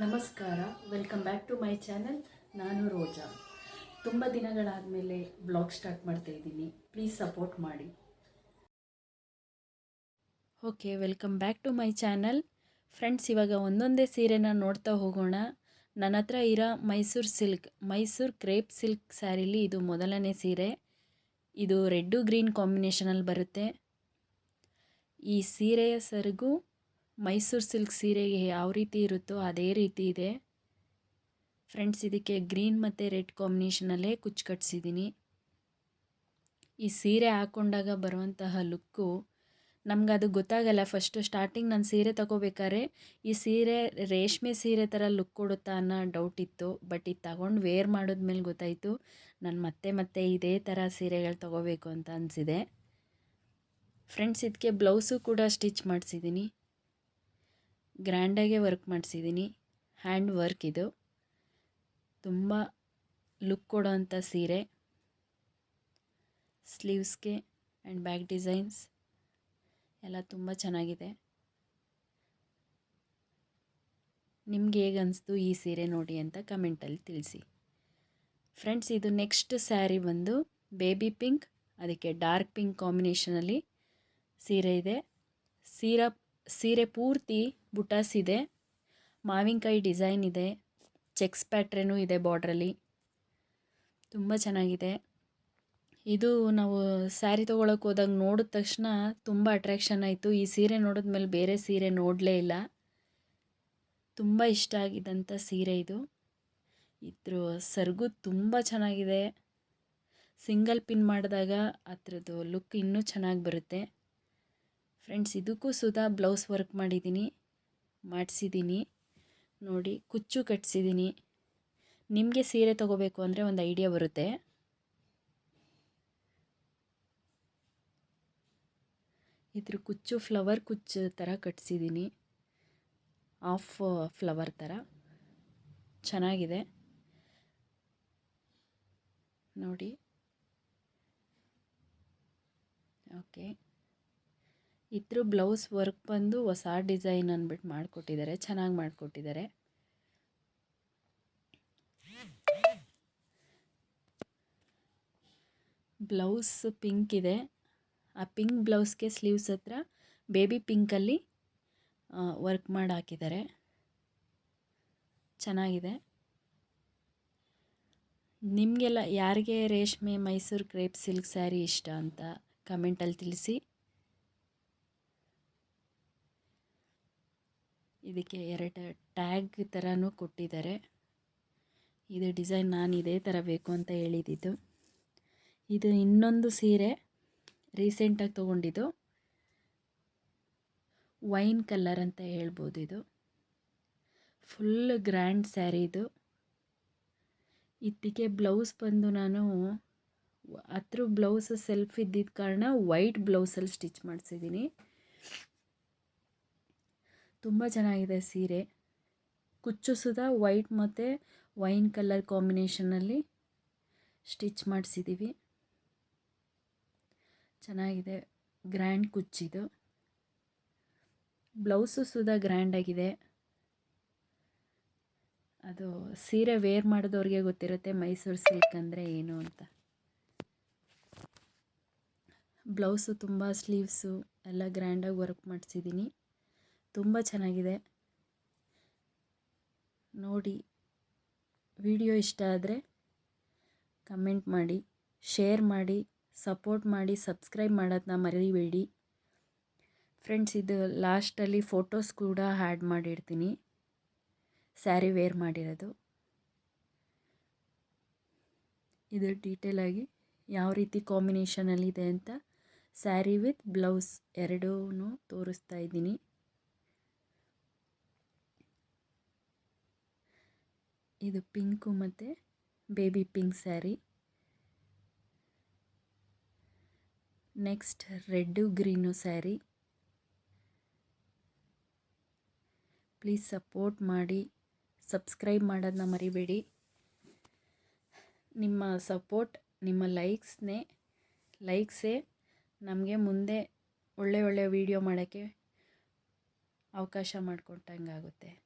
ನಮಸ್ಕಾರ welcome back to my channel ನಾನು ರೋಜಾ. ತುಂಬ ದಿನಗಳಾದಮೇಲೆ ಬ್ಲಾಗ್ ಸ್ಟಾರ್ಟ್ ಮಾಡ್ತಾ ಇದ್ದೀನಿ. ಪ್ಲೀಸ್ ಸಪೋರ್ಟ್ ಮಾಡಿ. Okay welcome back to my channel friends ಇವಾಗ ಒಂದೊಂದೇ ಸೀರೆನ ನೋಡ್ತಾ ಹೋಗೋಣ. ನನ್ನ ಹತ್ರ ಇರೋ Mysuru silk Mysuru crepe silk ಸ್ಯಾರಿಲಿ ಇದು ಮೊದಲನೇ ಸೀರೆ. ಇದು ರೆಡ್ಡು ಗ್ರೀನ್ ಕಾಂಬಿನೇಷನಲ್ಲಿ ಬರುತ್ತೆ. ಈ ಸೀರೆಯ ಸೆರಗು ಮೈಸೂರು ಸಿಲ್ಕ್ ಸೀರೆಗೆ ಯಾವ ರೀತಿ ಇರುತ್ತೋ ಅದೇ ರೀತಿ ಇದೆ. ಫ್ರೆಂಡ್ಸ್, ಇದಕ್ಕೆ ಗ್ರೀನ್ ಮತ್ತು ರೆಡ್ ಕಾಂಬಿನೇಷನಲ್ಲೇ ಕುಚ್ಚು ಕಟ್ಸಿದ್ದೀನಿ. ಈ ಸೀರೆ ಹಾಕ್ಕೊಂಡಾಗ ಬರುವಂತಹ ಲುಕ್ಕು ನಮ್ಗೆ ಅದು ಗೊತ್ತಾಗಲ್ಲ. ಫಸ್ಟು ಸ್ಟಾರ್ಟಿಂಗ್ ನಾನು ಸೀರೆ ತಗೋಬೇಕಾದ್ರೆ ಈ ಸೀರೆ, ರೇಷ್ಮೆ ಸೀರೆ ಥರ ಲುಕ್ ಕೊಡುತ್ತಾ ಅನ್ನೋ ಡೌಟ್ ಇತ್ತು. ಬಟ್ ಇದು ತಗೊಂಡು ವೇರ್ ಮಾಡಿದ್ಮೇಲೆ ಗೊತ್ತಾಯಿತು. ನಾನು ಮತ್ತೆ ಮತ್ತೆ ಇದೇ ಥರ ಸೀರೆಗಳು ತಗೋಬೇಕು ಅಂತ ಅನಿಸಿದೆ. ಫ್ರೆಂಡ್ಸ್ ಇದಕ್ಕೆ ಬ್ಲೌಸು ಕೂಡ ಸ್ಟಿಚ್ ಮಾಡಿಸಿದ್ದೀನಿ ಗ್ರ್ಯಾಂಡಾಗೆ ವರ್ಕ್ ಮಾಡಿಸಿದ್ದೀನಿ. ಹ್ಯಾಂಡ್ ವರ್ಕ್ ಇದು. ತುಂಬ ಲುಕ್ ಕೊಡೋವಂಥ ಸೀರೆ. ಸ್ಲೀವ್ಸ್ಗೆ ಆ್ಯಂಡ್ ಬ್ಯಾಕ್ ಡಿಸೈನ್ಸ್ ಎಲ್ಲ ತುಂಬ ಚೆನ್ನಾಗಿದೆ. ನಿಮ್ಗೆ ಹೇಗೆ ಅನಿಸ್ತು ಈ ಸೀರೆ ನೋಡಿ ಅಂತ ಕಮೆಂಟಲ್ಲಿ ತಿಳಿಸಿ. ಫ್ರೆಂಡ್ಸ್ ಇದು ನೆಕ್ಸ್ಟ್ ಸ್ಯಾರಿ ಬಂದು ಬೇಬಿ ಪಿಂಕ್ ಅದಕ್ಕೆ ಡಾರ್ಕ್ ಪಿಂಕ್ ಕಾಂಬಿನೇಷನಲ್ಲಿ ಸೀರೆ ಇದೆ. ಸೀರಾ, ಸೀರೆ ಪೂರ್ತಿ ಬುಟಾಸ್ ಇದೆ, ಮಾವಿನಕಾಯಿ ಡಿಸೈನ್ ಇದೆ, ಚೆಕ್ಸ್ ಪ್ಯಾಟ್ರೇನು ಇದೆ ಬಾರ್ಡ್ರಲ್ಲಿ. ತುಂಬ ಚೆನ್ನಾಗಿದೆ. ಇದು ನಾವು ಸ್ಯಾರಿ ತೊಗೊಳಕ್ಕೆ ಹೋದಾಗ ನೋಡಿದ ತಕ್ಷಣ ತುಂಬ ಅಟ್ರ್ಯಾಕ್ಷನ್ ಆಯಿತು. ಈ ಸೀರೆ ನೋಡಿದ್ಮೇಲೆ ಬೇರೆ ಸೀರೆ ನೋಡಲೇ ಇಲ್ಲ. ತುಂಬ ಇಷ್ಟ ಆಗಿದ್ದಂಥ ಸೀರೆ ಇದು. ಇದ್ರ ಸರ್ಗು ತುಂಬ ಚೆನ್ನಾಗಿದೆ. ಸಿಂಗಲ್ ಪಿನ್ ಮಾಡಿದಾಗ ಅದ್ರದ್ದು ಲುಕ್ ಇನ್ನೂ ಚೆನ್ನಾಗಿ ಬರುತ್ತೆ. ಫ್ರೆಂಡ್ಸ್, ಇದಕ್ಕೂ ಸುದಾ ಬ್ಲೌಸ್ ವರ್ಕ್ ಮಾಡಿದ್ದೀನಿ. ಮಾಡಿಸಿದ್ದೀನಿ. ನೋಡಿ, ಕುಚ್ಚು ಕಟ್ಸಿದ್ದೀನಿ. ನಿಮಗೆ ಸೀರೆ ತೊಗೋಬೇಕು ಅಂದರೆ ಒಂದು ಐಡಿಯಾ ಬರುತ್ತೆ. ಇದ್ರ ಕುಚ್ಚು ಫ್ಲವರ್ ಕುಚ್ಚು ಥರ ಕಟ್ಸಿದ್ದೀನಿ. ಆಫ್ ಫ್ಲವರ್ ಥರ ಚೆನ್ನಾಗಿದೆ. ನೋಡಿ. ಓಕೆ. ಇದ್ರ ಬ್ಲೌಸ್ ವರ್ಕ್ ಬಂದು ಹೊಸ ಡಿಸೈನ್ ಅಂದ್ಬಿಟ್ಟು ಮಾಡಿಕೊಟ್ಟಿದ್ದಾರೆ, ಚೆನ್ನಾಗಿ ಮಾಡಿಕೊಟ್ಟಿದ್ದಾರೆ. ಬ್ಲೌಸ್ ಪಿಂಕ್ ಇದೆ. ಆ ಪಿಂಕ್ ಬ್ಲೌಸ್ಗೆ ಸ್ಲೀವ್ಸ್ ಹತ್ರ ಬೇಬಿ ಪಿಂಕಲ್ಲಿ ವರ್ಕ್ ಮಾಡಿ ಹಾಕಿದ್ದಾರೆ. ಚೆನ್ನಾಗಿದೆ. ನಿಮಗೆಲ್ಲ ಯಾರಿಗೆ ರೇಷ್ಮೆ ಮೈಸೂರು ಕ್ರೇಪ್ ಸಿಲ್ಕ್ ಸ್ಯಾರಿ ಇಷ್ಟ ಅಂತ ಕಮೆಂಟಲ್ಲಿ ತಿಳಿಸಿ. ಇದಕ್ಕೆ ಎರಡು ಟ್ಯಾಗ್ ಥರನೂ ಕೊಟ್ಟಿದ್ದಾರೆ. ಇದು ಡಿಸೈನ್ ನಾನು ಇದೇ ಥರ ಬೇಕು ಅಂತ ಹೇಳಿದ್ದು ಇದು ಇನ್ನೊಂದು ಸೀರೆ ರೀಸೆಂಟಾಗಿ ತೊಗೊಂಡಿದ್ದು. ವೈನ್ ಕಲರ್ ಅಂತ ಹೇಳ್ಬೋದು ಇದು. ಫುಲ್ ಗ್ರ್ಯಾಂಡ್ ಸ್ಯಾರಿ ಇದು. ಇದಕ್ಕೆ ಬ್ಲೌಸ್ ಬಂದು ನಾನು ಹತ್ರ ಬ್ಲೌಸ್ ಸೆಲ್ಫ್ ಇದ್ದಿದ್ದ ಕಾರಣ ವೈಟ್ ಬ್ಲೌಸಲ್ಲಿ ಸ್ಟಿಚ್ ಮಾಡಿಸಿದ್ದೀನಿ. ತುಂಬ ಚೆನ್ನಾಗಿದೆ ಸೀರೆ. ಕುಚ್ಚು ಸುದ ವೈಟ್ ಮತ್ತು ವೈನ್ ಕಲರ್ ಕಾಂಬಿನೇಷನಲ್ಲಿ ಸ್ಟಿಚ್ ಮಾಡಿಸಿದ್ದೀವಿ ಚೆನ್ನಾಗಿದೆ, ಗ್ರ್ಯಾಂಡ್ ಕುಚ್ಚಿದು. ಬ್ಲೌಸು ಸುದ ಗ್ರ್ಯಾಂಡಾಗಿದೆ ಅದು ಸೀರೆ ವೇರ್ ಮಾಡಿದವ್ರಿಗೆ ಗೊತ್ತಿರುತ್ತೆ ಮೈಸೂರು ಸಿಲ್ಕ್ ಅಂದರೆ ಏನು ಅಂತ. ಬ್ಲೌಸು ತುಂಬ ಸ್ಲೀವ್ಸು ಎಲ್ಲ ಗ್ರ್ಯಾಂಡಾಗಿ ವರ್ಕ್ ಮಾಡಿಸಿದ್ದೀನಿ ತುಂಬ ಚೆನ್ನಾಗಿದೆ. ನೋಡಿ, ವಿಡಿಯೋ ಇಷ್ಟ ಆದರೆ ಕಮೆಂಟ್ ಮಾಡಿ, ಶೇರ್ ಮಾಡಿ, ಸಪೋರ್ಟ್ ಮಾಡಿ, ಸಬ್ಸ್ಕ್ರೈಬ್ ಮಾಡೋದನ್ನ ಮರಿಬೇಡಿ. ಫ್ರೆಂಡ್ಸ್, ಇದು ಲಾಸ್ಟಲ್ಲಿ ಫೋಟೋಸ್ ಕೂಡ ಆ್ಯಡ್ ಮಾಡಿರ್ತೀನಿ. ಸ್ಯಾರಿ ವೇರ್ ಮಾಡಿರೋದು. ಇದು ಡೀಟೇಲಾಗಿ ಯಾವ ರೀತಿ ಕಾಂಬಿನೇಷನಲ್ಲಿದೆ ಅಂತ ಸ್ಯಾರಿ ವಿತ್ ಬ್ಲೌಸ್ ಎರಡೂ ತೋರಿಸ್ತಾ ಇದ್ದೀನಿ. ಇದು ಪಿಂಕು ಮತ್ತು baby pink saree. Next red green saree. Please support ಮಾಡಿ, ಸಬ್ಸ್ಕ್ರೈಬ್ ಮಾಡೋದನ್ನ ಮರಿಬೇಡಿ. ನಿಮ್ಮ ಸಪೋರ್ಟ್, ನಿಮ್ಮ ಲೈಕ್ಸ್ನೇ, ಲೈಕ್ಸೇ ನಮಗೆ ಮುಂದೆ ಒಳ್ಳೆ ಒಳ್ಳೆ ವೀಡಿಯೋ ಮಾಡೋಕ್ಕೆ ಅವಕಾಶ ಮಾಡಿಕೊಟ್ಟಂಗಾಗುತ್ತೆ.